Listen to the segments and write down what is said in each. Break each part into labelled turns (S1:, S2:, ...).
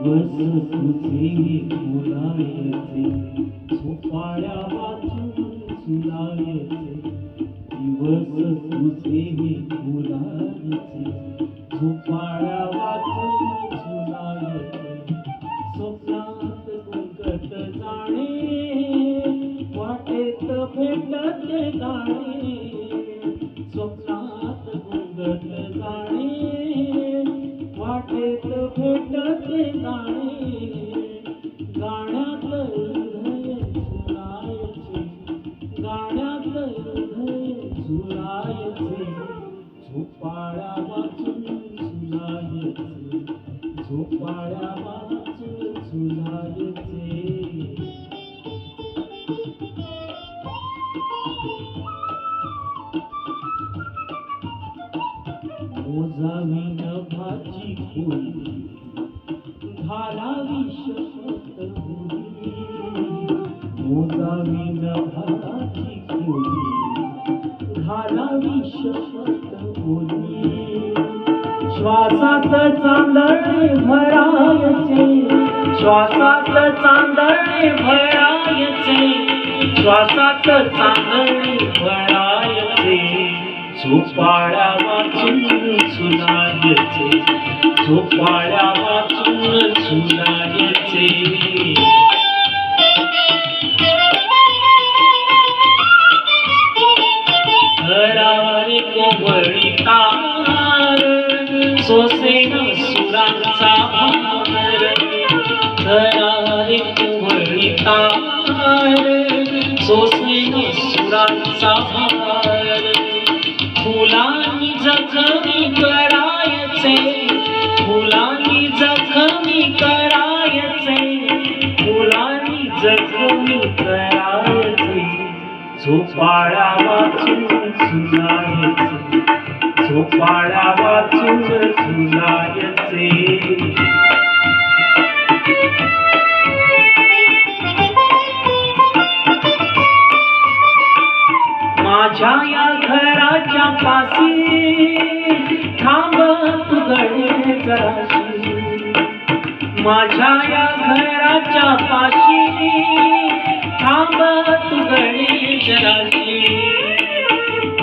S1: दिवस तुझे बोलायचे झोपाळ्या वाचून सुलायचे दिवस तुझे बोलायचे झोपाळ्या वाचून सुलायचे स्वप्नात गुंगत जाणे वाटेत भेटत गाणे स्वप्नात वाटेत भेटत गाणे गाण्यात हृदय झुलायचे. गाण्यात हृदय झुलायचे. झोपाळ्या वाचून झोपाळ्या वाचून मोजावी नभाची खोली घालावी शपथ मोजावी नभाची खोली घालावी शपथ बोली श्वासात चांदणे भरायचे. श्वासात चांदणे भरायचे. श्वासात चांदणे झोपाळ्या वाचून सुनायचे. झोपाळ्या वाचून सुनायचे. घरावरी कोवळी तार सोसेन सुरांचा भार घरावरी कोवळी तार सोसेन सुरांचा भार फुलांनी जखमी करायचे. फुलांनी जखमी करायचे. फुलांनी जखमी करायचे. झोपाळा वाचून सुनायचे झोपाळा वाचून सुनायचे माझ्या या घराच्या पासी थांब जराशी. माझ्या या घराच्या पाशी. थांब तू जराशी.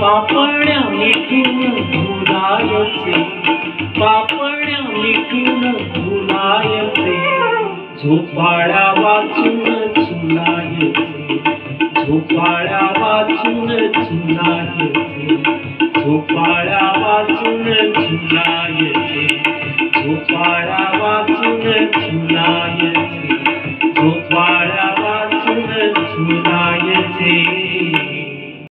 S1: पापण्या मिठून भुलायचे. पापण्या मिठून भुलायचे. झोपाळा वाचून झुलायचे. झोपाळ्या वाचून झुलायचे. झोपाळ्या वाचून झुलायचे. झोपाळ्या वाचून झुलायचे. येते